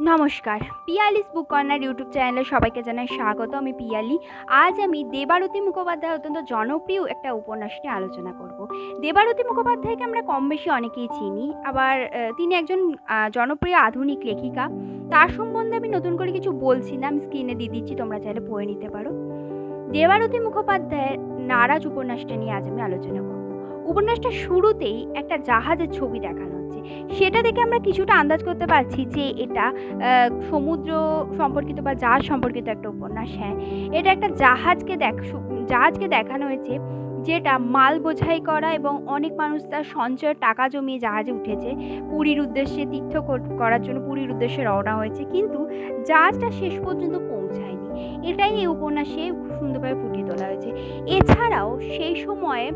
নমস্কার, পিয়ালিস বুক corner YouTube চ্যানেলে সবাইকে জানাই স্বাগত। আমি পিয়ালি। আজ আমি দেবারতী মুখোপাধ্যায় অত্যন্ত জনপ্রিয় একটা উপন্যাস নিয়ে আলোচনা করব। দেবারতী মুখোপাধ্যায়কে আমরা কম বেশি অনেকেই চিনি। আবার তিনি একজন জনপ্রিয় আধুনিক লেখিকা। তার সম্বন্ধে আমি নতুন করে কিছু বলছি না। আমি স্ক্রিনে দিয়ে দিচ্ছি, তোমরা চাইলে পড়ে নিতে পারো। দেবারতী মুখোপাধ্যায়ের নারাজ উপন্যাসটা নিয়ে আজ আমি আলোচনা করব। উপন্যাসটা শুরুতেই একটা জাহাজের ছবি দেখানো সেটা দেখে আমরা কিছুটা আন্দাজ করতে পারছি যে এটা সমুদ্র সম্পর্কিত বা জাহাজ সম্পর্কিত একটা উপন্যাস হ্যাঁ। এটা একটা জাহাজকে দেখ জাহাজকে দেখানো হয়েছে যেটা মাল বোঝাই করা এবং অনেক মানুষ তার সঞ্চয়ের টাকা জমিয়ে জাহাজে উঠেছে। পুরীর উদ্দেশ্যে তীর্থ করার জন্য পুরীর উদ্দেশ্যে রওনা হয়েছে, কিন্তু জাহাজটা শেষ পর্যন্ত পৌঁছায়নি। এটাই এই উপন্যাসে সুন্দরভাবে ফুটিয়ে তোলা হয়েছে। এছাড়াও সেই সময়ে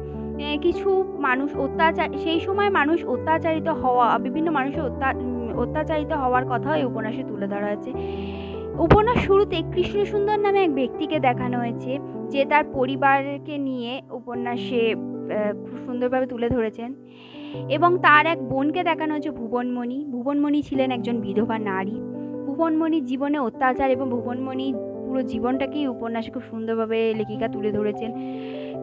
কিছু মানুষ অত্যাচার, সেই সময় মানুষ অত্যাচারিত হওয়া, বিভিন্ন মানুষের অত্যা অত্যাচারিত হওয়ার কথাও এই উপন্যাসে তুলে ধরা হয়েছে। উপন্যাস শুরুতে কৃষ্ণ সুন্দর নামে এক ব্যক্তিকে দেখানো হয়েছে, যে তার পরিবারকে নিয়ে উপন্যাসে খুব সুন্দরভাবে তুলে ধরেছেন। এবং তার এক বোনকে দেখানো হয়েছে, ভুবনমণি। ভুবনমণি ছিলেন একজন বিধবা নারী। ভুবনমণির জীবনে অত্যাচার এবং ভুবনমণি পুরো জীবনটাকেই উপন্যাসে খুব সুন্দরভাবে লেখিকা তুলে ধরেছেন।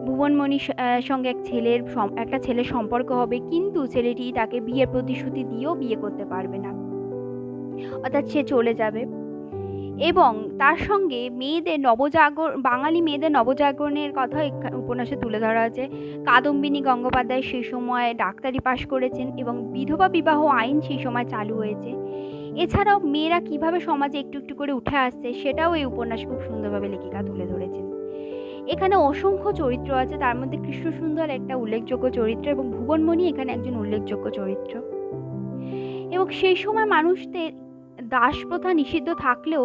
ভুবনমণির সঙ্গে এক ছেলের একটা ছেলের সম্পর্ক হবে, কিন্তু ছেলেটি তাকে বিয়ের প্রতিশ্রুতি দিয়েও বিয়ে করতে পারবে না। অর্থাৎ সে চলে যাবে। এবং তার সঙ্গে মেয়েদের নবজাগর, বাঙালি মেয়েদের নবজাগরণের কথা উপন্যাসে তুলে ধরা আছে। কাদম্বিনী গঙ্গোপাধ্যায় সেই সময় ডাক্তারি পাশ করেছেন এবং বিধবা বিবাহ আইন সেই সময় চালু হয়েছে। এছাড়াও মেয়েরা কীভাবে সমাজে একটু একটু করে উঠে আসছে, সেটাও এই উপন্যাস খুব সুন্দরভাবে লেখিকা তুলে ধরেছেন। এখানে অসংখ্য চরিত্র আছে। তার মধ্যে কৃষ্ণ সুন্দর একটা উল্লেখযোগ্য চরিত্র এবং ভুবনমণি এখানে একজন উল্লেখযোগ্য চরিত্র। এবং সেই সময় মানুষদের দাস প্রথা নিষিদ্ধ থাকলেও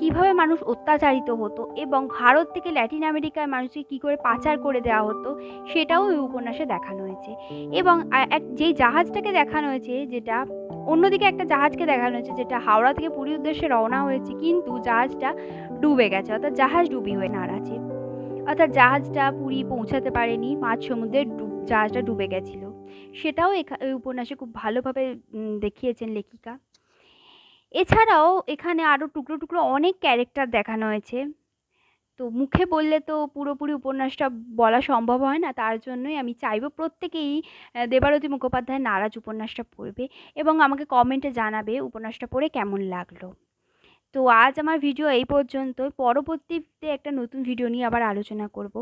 কীভাবে মানুষ অত্যাচারিত হতো এবং ভারত থেকে ল্যাটিন আমেরিকায় মানুষকে কী করে পাচার করে দেওয়া হতো, সেটাও এই উপন্যাসে দেখানো হয়েছে। এবং এক, যেই জাহাজটাকে দেখানো হয়েছে, যেটা অন্যদিকে একটা জাহাজকে দেখানো হয়েছে, যেটা হাওড়া থেকে পুরীর উদ্দেশ্যে রওনা হয়েছে, কিন্তু জাহাজটা ডুবে গেছে, অর্থাৎ জাহাজ ডুবি হয়ে নাড়াছে অর্থাৎ জাহাজটা পুরী পৌঁছাতে পারেনি মাঝ সমুদ্রে জাহাজটা ডুবে গেছিল। সেটাও এই উপন্যাসে খুব ভালোভাবে দেখিয়েছেন লেখিকা। এছাড়াও এখানে আরও টুকরো টুকরো অনেক ক্যারেক্টার দেখানো হয়েছে। তো মুখে বললে তো পুরোপুরি উপন্যাসটা বলা সম্ভব হয় না, তার জন্যই আমি চাইব প্রত্যেকেই দেবারতী মুখোপাধ্যায় নারাজ উপন্যাসটা পড়বে এবং আমাকে কমেন্টে জানাবে উপন্যাসটা পড়ে কেমন লাগল। তো আজ আমার ভিডিও এই পর্যন্ত পরবর্তীতে একটা নতুন ভিডিও নিয়ে আবার আলোচনা করব।